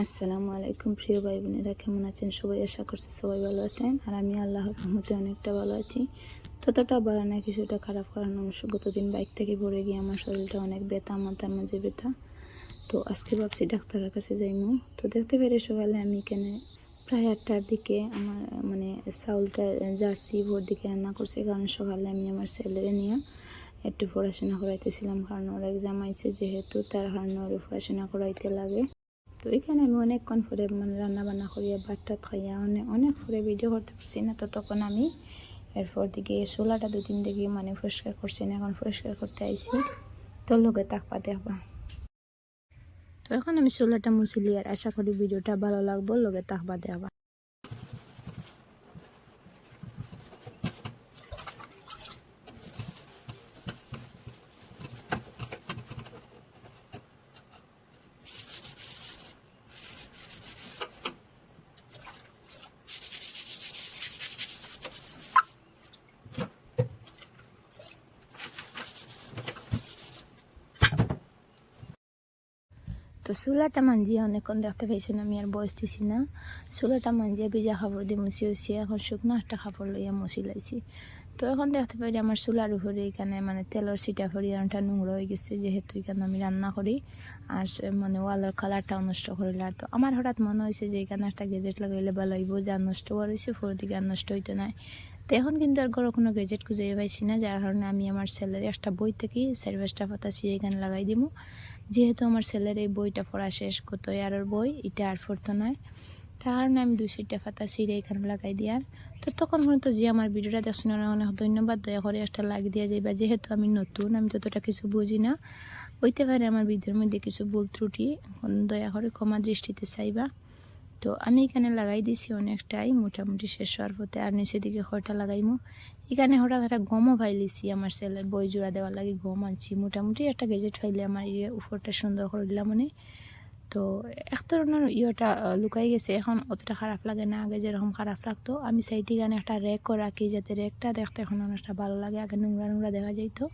আসসালামু আলাইকুম প্রিয় ভাই বোনেরা কেমন আছেন? সবাই আশা করছি সবাই ভালো আছেন। আর আমি আল্লাহর রহমতে অনেকটা ভালো আছি। ততটা ভালো না, কিছুটা খারাপ কারণ গতদিন বাইক থেকে পড়ে গিয়ে আমার শরীরটা অনেক ব্যথা মাথার মাঝে ব্যথা। তো আজকে ভাবছি ডাক্তারের কাছে যাইমু। তো দেখতে পেরে সকালে আমি এখানে প্রায় আটটার দিকে আমার মানে চাউলটা জার্সি ভোর দিকে রান্না করছি। কারণ সকালে আমি আমার ছেলেরে নিয়ে একটু পড়াশোনা করাইতেছিলাম। কারণ ওর এক্সাম আইছে, যেহেতু তার কারণে ওর পড়াশোনা করাইতে লাগে। তো এখানে আমি অনেকক্ষণ পরে মানে রান্না বান্না করিয়া ভাত টাত খাইয়া অনেক অনেক পরে ভিডিও করতে পারছি না। তো তখন আমি এরপর দিকে চোলাটা দু তিন দিকে মানে পরিষ্কার করছি না, এখন পরিষ্কার করতে আইছি। তো লোকে তাকপা দেখবা তো এখন আমি চোলাটা মুছিলি আর আশা করি ভিডিওটা ভালো লাগবো, লোকে তাকবা দেখবা তো চুলাটা মাঞ্জিয়া অনেকক্ষণ দেখতে পাইছেন আমি আর দিছি না। চুলাটা মাঞ্জিয়া ভিজা কাপড় দিয়ে মুছি উছি এখন শুকনো একটা কাপড় লইয়া মুছি তো এখন দেখতে পাই আমার চুলার উপরে এখানে মানে তেলের সিটা ফরি একটা নোংরা হয়ে গেছে, যেহেতু এখানে আমি রান্না করি আর মানে ওয়ালের কালারটাও নষ্ট করিল আর তো। আমার হঠাৎ মনে হয়েছে যে এখানে একটা গেজেট লাগাইলে ভালো হইব, যা নষ্ট করেছে ফোর দিকে নষ্ট হইতো না তো এখন কিন্তু আর ঘরে কোনো গেজেট খুঁজে পাইছি না, যার কারণে আমি আমার ছেলের একটা বই থেকে সার্ভিসটা পাতা ছিঁড়ে এখানে লাগাই দিমু। যেহেতু আমার ছেলের এই বইটা পড়া শেষ করতো আর ওর বই? এটা আর পড়তো নয়। তার কারণে আমি দুই সিটটা ফাতা ছিঁড়ে এখানে লাগাই দিয়ার তো তখন তো যে আমার ভিডিওটা দেখছেন অনেক ধন্যবাদ, দয়া করে একটা লাগ দিয়ে যাইবা। যেহেতু আমি নতুন, আমি ততটা কিছু বুঝি না। হইতে পারে আমার ভিডিওর মধ্যে কিছু ভুল ত্রুটি দয়া করে ক্ষমা দৃষ্টিতে চাইবা। তো আমি এখানে লাগাই দিছি অনেকটাই, মোটামুটি শেষ হওয়ার পথে। আর নিচের দিকে কয়টা লাগাইমু। এখানে হঠাৎ একটা গমও ফাইলিছি আমার ছেলের, বই জোড়া দেওয়ার লাগে গম আনছি। মোটামুটি একটা গেজেট ফাইলে আমার ইয়ে উপরটা সুন্দর করে দিলাম মানে তো এক ধরনের ইয়েটা লুকাই গেছে। এখন অতটা খারাপ লাগে না, আগে যেরকম খারাপ লাগতো। আমি সাইডে গানে একটা র্যাকও রাখি, যাতে র্যাকটা দেখতে এখন অনেকটা ভালো লাগে। আগে নোংরা নোংরা দেখা যাইতো।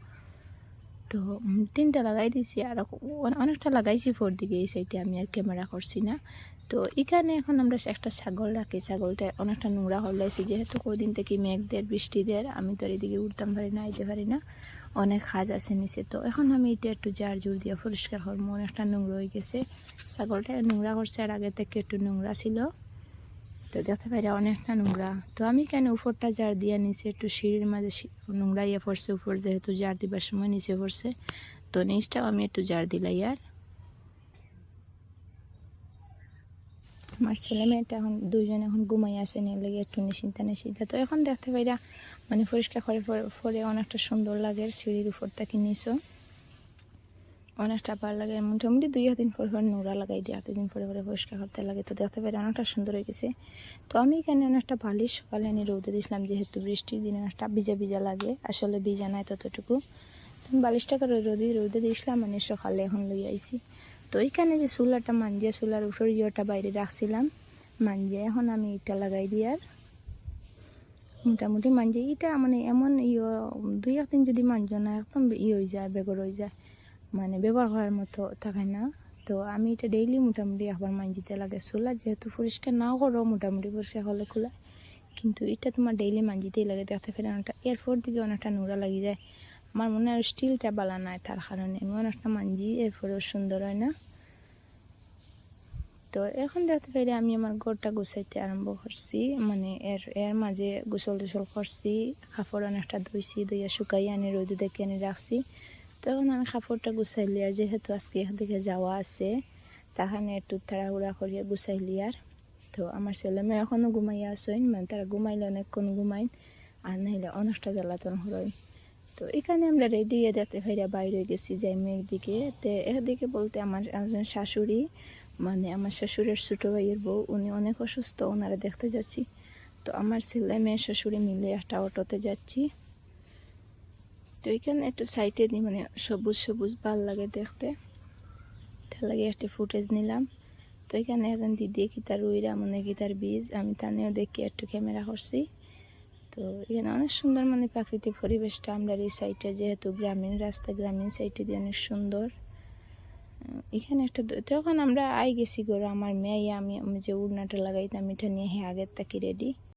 তো তিনটা লাগাই দিছি আর অনেকটা লাগাইছি ফোর দিকে এই সাইডে আমি আর ক্যামেরা করছি না। তো এখানে এখন আমরা একটা ছাগল রাখি, ছাগলটা অনেকটা নোংরা হলাইছি যেহেতু কদিন থেকে মেঘদের বৃষ্টিদের আমি তো এদিকে উঠতাম পারি না, আইতে পারি না। অনেক কাজ আছে নিচে। তো এখন আমি এটা একটু জার জুর দিয়ে পরিষ্কার করব। অনেকটা নোংরা হয়ে গেছে। ছাগলটা নোংরা করছে, আর আগে থেকে একটু নোংরা ছিল। তো দেখতে পারি অনেকটা নোংরা। তো আমি কেন উপরটা জার দিয়ে নিচে একটু সিঁড়ির মাঝে নোংরা ইয়ে পড়ছে, উপর যেহেতু জার দিবার সময় নিচে পড়ছে, তো নিচটাও আমি একটু জার দিলাই আর। আমার ছেলে মেয়েটা এখন দুইজন এখন ঘুমাই আসে নিয়ে লেগে একটু নিশ্চিন্তা নিশ্চিন্তা তো এখন দেখতে পাইরা মানে পরিষ্কার করে পরে অনেকটা সুন্দর লাগে সিঁড়ির উপর থেকে নিচও। অনেকটা ভালো লাগে, মোটামুটি দুই দিন পরে পরে নোংরা লাগাই দিই দিন পরে পরে পরিষ্কার করতে লাগে, তো দেখতে পারি অনেকটা সুন্দর হয়ে গেছে। তো আমি এখানে অনেকটা বালিশ সকালে এনে রোদে দিয়েছিলাম, যেহেতু বৃষ্টির দিনে অনেকটা ভিজা ভিজা লাগে, আসলে ভিজা নাই ততটুকু। তো আমি বালিশটাকে রোদে রোদে দিয়েছিলাম মানে সকালে এখন লই আইছি। তো এইখানে যে চুলাটা, মাঞ্জিয়া চুলার উপর ইয়েটা বাইরে রাখছিলাম, মাঞ্জিয়া এখন আমি এটা লাগাই দিই আর মোটামুটি মাঞ্জি এটা মানে এমন ইয়ে দুই একদিন যদি মাঞ্জ না, একদম ইয়ে হয়ে যায়, বেগর হয়ে যায়। মানে ব্যবহার করার মতো থাকে না। তো আমি এটা ডেইলি মোটামুটি আবার মাঞ্জিতে লাগে চুলা যেহেতু পরিষ্কার নাও করো, মোটামুটি পরিষ্কার হলে খোলা। কিন্তু এটা তোমার ডেইলি মাঞ্জিতেই লাগে দেখতে ফেলে অনেকটা এরপর দিকে অনেকটা নোংরা লাগি যায়। আমার মনে হয় স্টিলটা বালা নাই তার কারণে আমি অনেকটা মাঞ্জি এরপরেও সুন্দর হয় না। তো এখন দেখতে পাইলে আমি আমার ঘরটা গুছাইতে আরম্ভ করছি মানে এর এর মাঝে গোসল টোসল করছি, কাপড় অনেকটা ধুইছি, ধুইয়া শুকাই আনি রোদে দেখে আনি রাখছি। তখন আমি কাপড়টা গুছাইলি আর যেহেতু আজকে এদিকে যাওয়া আছে, তাহানে একটু তাড়াহুড়া করিয়া গুছাইলি আর। তো আমার ছেলে মেয়ে এখনও ঘুমাইয়া আসেন মানে তারা ঘুমাইলে অনেকক্ষণ ঘুমাইন আর নাইলে অনেকটা জ্বালাতন হরই তো এখানে আমরা রেডি হয়ে দেখতে ভাইরা বাইরে গেছি, যাই মেঘ দিকে। তো একদিকে বলতে আমার একজন শাশুড়ি মানে আমার শ্বশুরের ছোটো ভাইয়ের বউ, উনি অনেক অসুস্থ, ওনারা দেখতে যাচ্ছি। তো আমার ছেলে মেয়ে, শ্বশুরে মিলে একটা অটোতে যাচ্ছি। তো এখানে একটু সাইটে দিই মানে সবুজ সবুজ ভালো লাগে দেখতে। তার লাগে একটা ফুটেজ নিলাম। তো এখানে একজন দিদি কি তার উইরা, মনে কি তার বীজ, আমি তানেও দেখি একটু ক্যামেরা করছি। তো এখানে অনেক সুন্দর মানে প্রাকৃতিক পরিবেশটা আমরা এই সাইডে, যেহেতু গ্রামীণ রাস্তা, গ্রামীণ সাইডে দিয়ে অনেক সুন্দর। এখানে একটা তখন আমরা আই গেছি গরু আমার মেয়ে, আমি আমি যে উড়নাটা লাগাইতাম, এটা নিয়ে হ্যাঁ আগের তাকি রেডি